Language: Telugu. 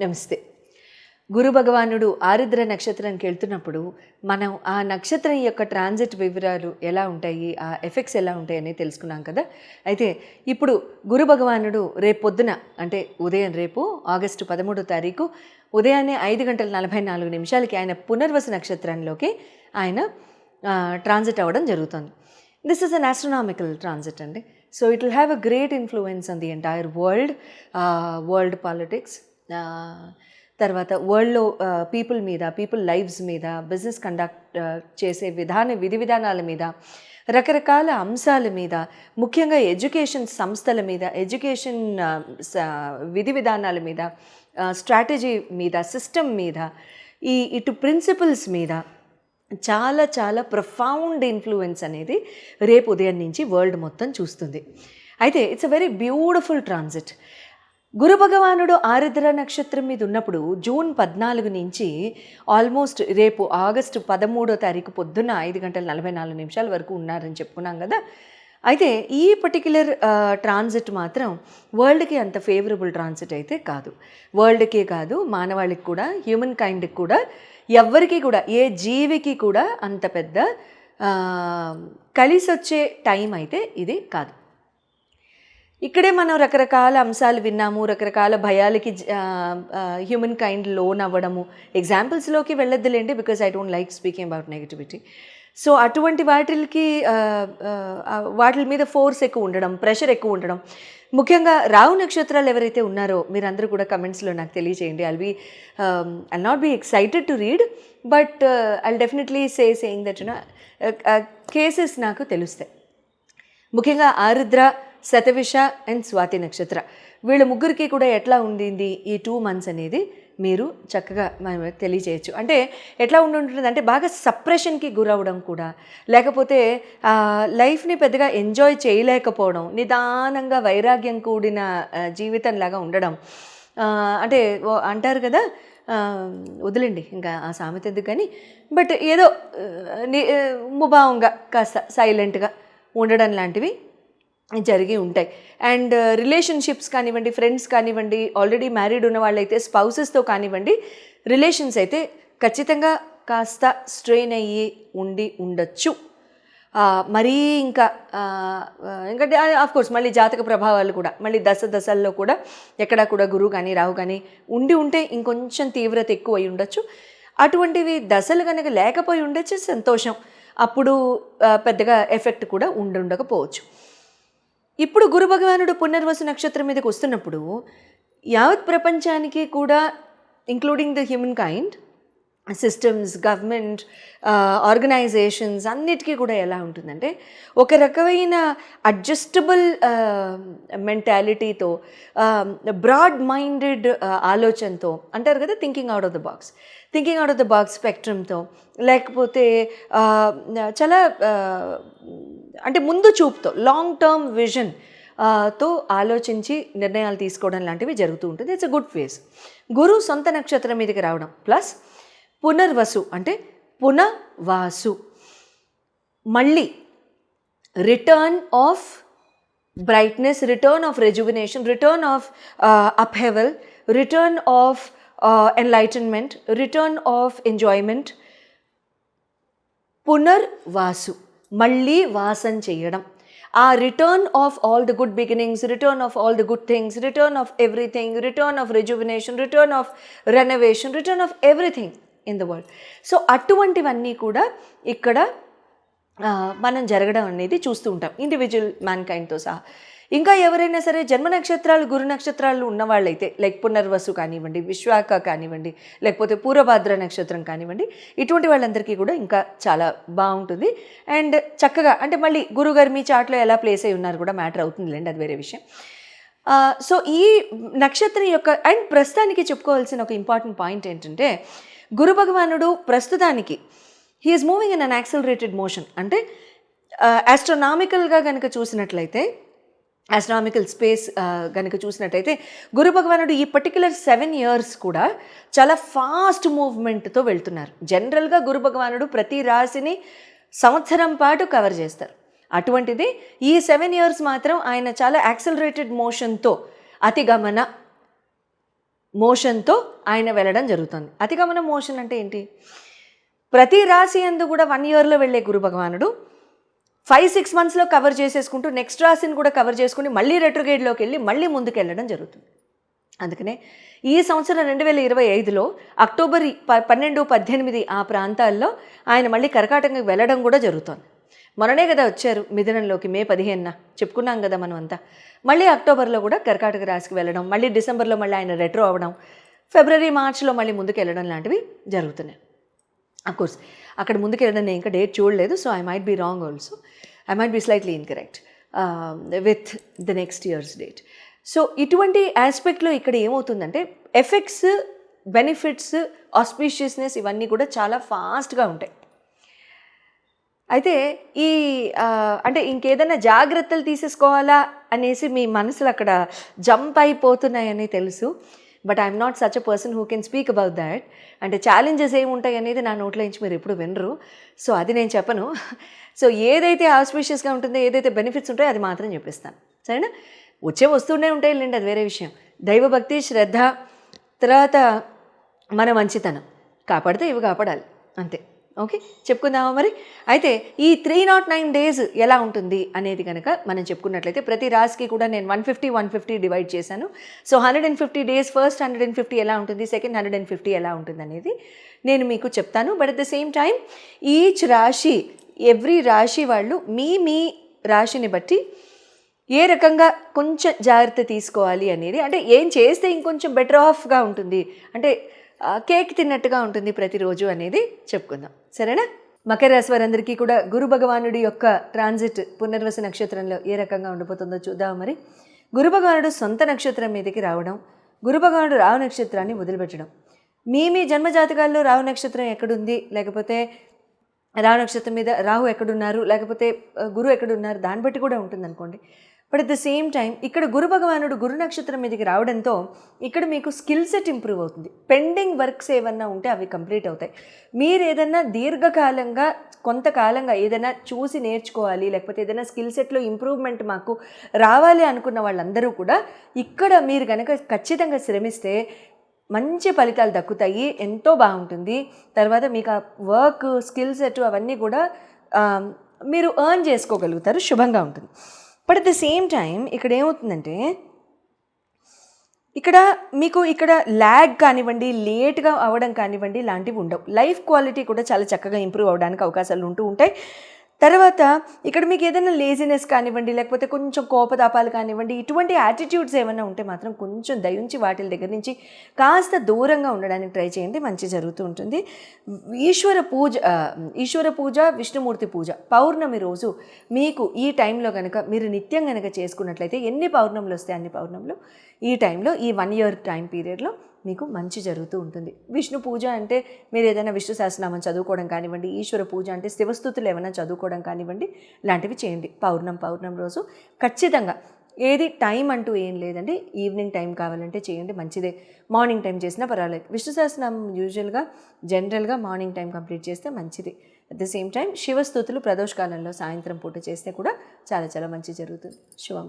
నమస్తే. గురు భగవానుడు ఆరుద్ర నక్షత్రానికి వెళ్తున్నప్పుడు మనం ఆ నక్షత్రం యొక్క ట్రాన్సిట్ వివరాలు ఎలా ఉంటాయి ఆ ఎఫెక్ట్స్ ఎలా ఉంటాయి తెలుసుకున్నాం కదా. అయితే ఇప్పుడు గురు భగవానుడు రేపు పొద్దున అంటే ఉదయం రేపు ఆగస్టు పదమూడో తారీఖు ఉదయాన్నే ఐదు గంటల నలభై నాలుగు నిమిషాలకి ఆయన పునర్వసు నక్షత్రంలోకి ఆయన ట్రాన్సిట్ అవ్వడం జరుగుతుంది. This is an astronomical transit అండి. So it will have a great influence on the entire world world politics తర్వాత వరల్డ్లో పీపుల్ మీద పీపుల్ లైవ్స్ మీద బిజినెస్ కండక్ట్ చేసే విధాన విధి విధానాల మీద రకరకాల అంశాల మీద ముఖ్యంగా ఎడ్యుకేషన్ సంస్థల మీద ఎడ్యుకేషన్ విధి విధానాల మీద స్ట్రాటజీ మీద సిస్టమ్ మీద ఈ ఇటు ప్రిన్సిపల్స్ మీద చాలా చాలా ప్రొఫౌండ్ ఇన్ఫ్లుయెన్స్ అనేది రేపు ఉదయం నుంచి వరల్డ్ మొత్తం చూస్తుంది. అయితే it's a very beautiful transit. Guru భగవానుడు ఆరుద్ర నక్షత్రం మీద ఉన్నప్పుడు జూన్ పద్నాలుగు నుంచి ఆల్మోస్ట్ రేపు ఆగస్టు పదమూడో తారీఖు పొద్దున్న ఐదు గంటల నలభై నాలుగు నిమిషాల వరకు ఉన్నారని చెప్పుకున్నాం కదా. అయితే ఈ పర్టిక్యులర్ ట్రాన్సిట్ మాత్రం వరల్డ్కి అంత ఫేవరబుల్ ట్రాన్సిట్ అయితే కాదు. వరల్డ్కే కాదు మానవాళికి కూడా హ్యూమన్ కైండ్కి కూడా ఎవ్వరికి కూడా ఏ జీవికి కూడా అంత పెద్ద కలిసొచ్చే టైం అయితే ఇది కాదు. ఇక్కడే మనం రకరకాల అంశాలు విన్నాము రకరకాల భయాలకి హ్యూమన్ కైండ్ లోన్ అవ్వడము. ఎగ్జాంపుల్స్లోకి వెళ్ళొద్దులేండి because I don't like speaking about negativity so అటువంటి వాటికి వాటి మీద ఫోర్స్ ఎక్కువ ఉండడం ప్రెషర్ ఎక్కువ ఉండడం. ముఖ్యంగా రావు నక్షత్రాలు ఎవరైతే ఉన్నారో మీరందరూ కూడా కమెంట్స్లో నాకు తెలియజేయండి I'll be I'll not be excited to read but I'll definitely say saying that cases నాకు తెలుస్తాయి. ముఖ్యంగా ఆరుద్ర శతవిష అండ్ స్వాతి నక్షత్ర. వీళ్ళ ముగ్గురికి కూడా ఎట్లా ఉండింది ఈ టూ మంత్స్ అనేది మీరు చక్కగా మనం తెలియచేయచ్చు. అంటే ఎట్లా ఉండి ఉంటుంది అంటే బాగా సప్రెషన్కి గురవడం కూడా లేకపోతే లైఫ్ని పెద్దగా ఎంజాయ్ చేయలేకపోవడం నిదానంగా వైరాగ్యం కూడిన జీవితంలాగా ఉండడం. అంటే అంటారు కదా వదిలేండి ఇంకా ఆ సామెత ఎందుకు కానీ బట్ ఏదో ముభావంగా కాస్త సైలెంట్గా ఉండడం లాంటివి జరిగి ఉంటాయి. అండ్ రిలేషన్షిప్స్ uh, కానివ్వండి ఫ్రెండ్స్ కానివ్వండి ఆల్రెడీ మ్యారీడ్ ఉన్న వాళ్ళైతే స్పౌసెస్తో కానివ్వండి రిలేషన్స్ అయితే ఖచ్చితంగా కాస్త స్ట్రెయిన్ అయ్యి ఉండి ఉండొచ్చు. మరీ ఇంకా ఎందుకంటే కోర్స్ మళ్ళీ జాతక ప్రభావాలు కూడా మళ్ళీ దశ దశల్లో కూడా ఎక్కడ కూడా గురువు కానీ రావు కానీ ఉండి ఉంటే ఇంకొంచెం తీవ్రత ఎక్కువ అయి ఉండొచ్చు. అటువంటివి దశలు కనుక లేకపోయి ఉండొచ్చు సంతోషం. అప్పుడు పెద్దగా ఎఫెక్ట్ కూడా ఉండుండకపోవచ్చు. ఇప్పుడు గురు భగవానుడు పునర్వసు నక్షత్రం మీదకి వస్తున్నప్పుడు యావత్ ప్రపంచానికి కూడా including the human kind systems government organisations అన్నిటికీ కూడా ఎలా ఉంటుందంటే ఒక రకమైన అడ్జస్టబుల్ మెంటాలిటీతో బ్రాడ్ మైండెడ్ ఆలోచనతో అంటారు కదా thinking out of the box thinking out of the box స్పెక్ట్రమ్తో లేకపోతే చాలా అంటే ముందు చూపుతో లాంగ్ టర్మ్ విజన్తో ఆలోచించి నిర్ణయాలు తీసుకోవడం లాంటివి జరుగుతూ ఉంటుంది. It's a good phase Guru సొంత నక్షత్రం మీదకి రావడం. ప్లస్ పునర్వసు అంటే పునవాసు. మళ్ళీ return of brightness return of rejuvenation return of upheaval return of enlightenment return of enjoyment Punarvasu మళ్ళీ వాసం చేయడం. ఆ return of all the good beginnings return of all the good things return of everything return of rejuvenation return of renovation return of everything in the world. So అటువంటివన్నీ కూడా ఇక్కడ మనం జరగడం అనేది చూస్తూ ఉంటాం. ఇండివిజువల్ మ్యాన్ కైండ్తో సహా. ఇంకా ఎవరైనా సరే జన్మ నక్షత్రాలు గురు నక్షత్రాలు ఉన్నవాళ్ళైతే లైక్ పునర్వసు కానివ్వండి విశ్వాక కానివ్వండి లేకపోతే పూర్వభాద్ర నక్షత్రం కానివ్వండి ఇటువంటి వాళ్ళందరికీ కూడా ఇంకా చాలా బాగుంటుంది. అండ్ చక్కగా అంటే మళ్ళీ గురుగారు మీ చాట్లో ఎలా ప్లేస్ అయి ఉన్నారు కూడా మ్యాటర్ అవుతుందిలేండి అది వేరే విషయం. సో ఈ నక్షత్రం యొక్క అండ్ ప్రస్తుతానికి చెప్పుకోవాల్సిన ఒక ఇంపార్టెంట్ పాయింట్ ఏంటంటే గురు భగవానుడు ప్రస్తుతానికి he's moving in an accelerated motion అంటే ఆస్ట్రోనామికల్గా కనుక చూసినట్లయితే ఆస్ట్రానామికల్ స్పేస్ కనుక చూసినట్టయితే గురు భగవానుడు ఈ పర్టికులర్ సెవెన్ ఇయర్స్ కూడా చాలా ఫాస్ట్ మూవ్మెంట్తో వెళ్తున్నారు. జనరల్గా గురు భగవానుడు ప్రతి రాశిని సంవత్సరం పాటు కవర్ చేస్తారు. అటువంటిది ఈ సెవెన్ ఇయర్స్ మాత్రం ఆయన చాలా యాక్సలరేటెడ్ మోషన్తో అతిగమన మోషన్తో ఆయన వెళ్ళడం జరుగుతుంది. అతిగమన మోషన్ అంటే ఏంటి? ప్రతి రాశి అందు కూడా వన్ ఇయర్లో వెళ్ళే గురు భగవానుడు ఫైవ్ సిక్స్ మంత్స్లో కవర్ చేసేసుకుంటూ నెక్స్ట్ రాశిని కూడా కవర్ చేసుకుని మళ్ళీ రెట్రోగేడ్లోకి వెళ్ళి మళ్ళీ ముందుకు వెళ్ళడం జరుగుతుంది. అందుకనే ఈ సంవత్సరం రెండు వేల ఇరవై ఐదులో అక్టోబర్ ప పన్నెండు పద్దెనిమిది ఆ ప్రాంతాల్లో ఆయన మళ్ళీ కర్కాటకంకి వెళ్ళడం కూడా జరుగుతోంది. మొన్ననే కదా వచ్చారు మిథునంలోకి మే పదిహేనున. చెప్పుకున్నాం కదా మనం అంతా మళ్ళీ అక్టోబర్లో కూడా కర్కాటక రాశికి వెళ్ళడం మళ్ళీ డిసెంబర్లో మళ్ళీ ఆయన రెట్రో అవ్వడం ఫిబ్రవరి మార్చిలో మళ్ళీ ముందుకు వెళ్ళడం లాంటివి జరుగుతున్నాయి. కోర్స్ అక్కడ ముందుకు వెళ్ళడం నేను ఇంకా డేట్ చూడలేదు so I might be wrong also I might be slightly incorrect with the next year's date so ఇటువంటి ఆస్పెక్ట్లో ఇక్కడ ఏమవుతుందంటే ఎఫెక్ట్స్ బెనిఫిట్స్ ఆస్పీషియస్నెస్ ఇవన్నీ కూడా చాలా ఫాస్ట్గా ఉంటాయి. అయితే ఈ అంటే ఇంకేదైనా జాగ్రత్తలు తీసేసుకోవాలా అనేసి మీ మనసులు అక్కడ జంప్ అయిపోతున్నాయని తెలుసు. But I'm not such a person who can speak about that అంటే ఛాలెంజెస్ ఏముంటాయి అనేది నా నోట్లో నుంచి మీరు ఎప్పుడు వినరు. సో అది నేను చెప్పను. సో ఏదైతే ఆస్పీషియస్గా ఉంటుందో ఏదైతే బెనిఫిట్స్ ఉంటాయో అది మాత్రం చెప్పిస్తాను. సరేనా? వచ్చే వస్తూనే ఉంటాయి లేండి అది వేరే విషయం. దైవభక్తి శ్రద్ధ తర్వాత మన మంచితనం. కాపాడితే ఇవి కాపాడాలి. అంతే. ఓకే చెప్పుకుందామా మరి? అయితే ఈ త్రీ నాట్ నైన్ డేస్ ఎలా ఉంటుంది అనేది కనుక మనం చెప్పుకున్నట్లయితే ప్రతి రాశికి కూడా నేను one fifty one fifty divide చేశాను. So hundred and fifty days first hundred and fifty ఎలా ఉంటుంది? సెకండ్ హండ్రెడ్ అండ్ ఫిఫ్టీ ఎలా ఉంటుంది అనేది నేను మీకు చెప్తాను. But at the same time each rashi every rashi వాళ్ళు మీ మీ రాశిని బట్టి ఏ రకంగా కొంచెం జాగ్రత్త తీసుకోవాలి అనేది అంటే ఏం చేస్తే ఇంకొంచెం బెటర్ ఆఫ్గా ఉంటుంది? అంటే కేక్ తిన్నట్టుగా ఉంటుంది ప్రతిరోజు అనేది చెప్పుకుందాం. సరేనా? మకర రాశి వారందరికీ కూడా గురు భగవానుడి యొక్క ట్రాన్సిట్ పునర్వసు నక్షత్రంలో ఏ రకంగా ఉండిపోతుందో చూద్దాం మరి. గురు భగవానుడు సొంత నక్షత్రం మీదకి రావడం గురు భగవానుడు రావు నక్షత్రాన్ని వదిలిపెట్టడం. మీ మీ జన్మజాతకాల్లో రావు నక్షత్రం ఎక్కడుంది? లేకపోతే రావు నక్షత్రం మీద రాహు ఎక్కడున్నారు? లేకపోతే గురువు ఎక్కడున్నారు? దాన్ని బట్టి కూడా ఉంటుంది అనుకోండి but at the same time ఇక్కడ గురు భగవానుడు గురు నక్షత్రం మీదకి రావడంతో ఇక్కడ మీకు స్కిల్ సెట్ ఇంప్రూవ్ అవుతుంది పెండింగ్ వర్క్స్ ఏమన్నా ఉంటే అవి కంప్లీట్ అవుతాయి మీరు ఏదన్నా దీర్ఘకాలంగా కొంతకాలంగా ఏదైనా చూసి నేర్చుకోవాలి లేకపోతే ఏదైనా స్కిల్ సెట్లో ఇంప్రూవ్మెంట్ మాకు రావాలి అనుకున్న వాళ్ళందరూ కూడా ఇక్కడ మీరు కనుక ఖచ్చితంగా శ్రమిస్తే మంచి ఫలితాలు దక్కుతాయి ఎంతో బాగుంటుంది తర్వాత మీకు ఆ వర్క్ స్కిల్ సెట్ అవన్నీ కూడా మీరు ఎర్న్ చేసుకోగలుగుతారు శుభంగా ఉంటుంది but at the same time ఇక్కడ ఏమవుతుందంటే ఇక్కడ మీకు ఇక్కడ ల్యాగ్ కానివ్వండి లేట్గా అవ్వడం కానివ్వండి లాంటివి ఉండవు. లైఫ్ క్వాలిటీ కూడా చాలా చక్కగా ఇంప్రూవ్ అవ్వడానికి అవకాశాలు ఉంటూ ఉంటాయి. తర్వాత ఇక్కడ మీకు ఏదైనా లేజినెస్ కానివ్వండి లేకపోతే కొంచెం కోపతాపాలు కానివ్వండి ఇటువంటి యాటిట్యూడ్స్ ఏమైనా ఉంటే మాత్రం కొంచెం దయించి వాటి దగ్గర నుంచి కాస్త దూరంగా ఉండడానికి ట్రై చేయండి. మంచి జరుగుతూ ఉంటుంది. ఈశ్వర పూజ ఈశ్వర పూజ విష్ణుమూర్తి పూజ పౌర్ణమి రోజు మీకు ఈ టైంలో కనుక మీరు నిత్యం కనుక చేసుకున్నట్లయితే ఎన్ని పౌర్ణములు వస్తాయి? అన్ని పౌర్ణములు ఈ టైంలో ఈ వన్ ఇయర్ టైం పీరియడ్లో మీకు మంచి జరుగుతూ ఉంటుంది. విష్ణు పూజ అంటే మీరు ఏదైనా విష్ణు సహస్రనామం చదువుకోవడం కానివ్వండి ఈశ్వర పూజ అంటే శివస్థుతులు ఏమైనా చదువుకోవడం కానివ్వండి ఇలాంటివి చేయండి. పౌర్ణం పౌర్ణం రోజు ఖచ్చితంగా ఏది టైం అంటూ ఏం లేదండి. ఈవినింగ్ టైం కావాలంటే చేయండి మంచిదే. మార్నింగ్ టైం చేసినా పర్వాలేదు. విష్ణు సహస్రనామం యూజువల్గా జనరల్గా మార్నింగ్ టైం కంప్లీట్ చేస్తే మంచిది. అట్ ద సేమ్ టైం శివస్థుతులు ప్రదోషకాలంలో సాయంత్రం పూట చేస్తే కూడా చాలా చాలా మంచి జరుగుతుంది. శివం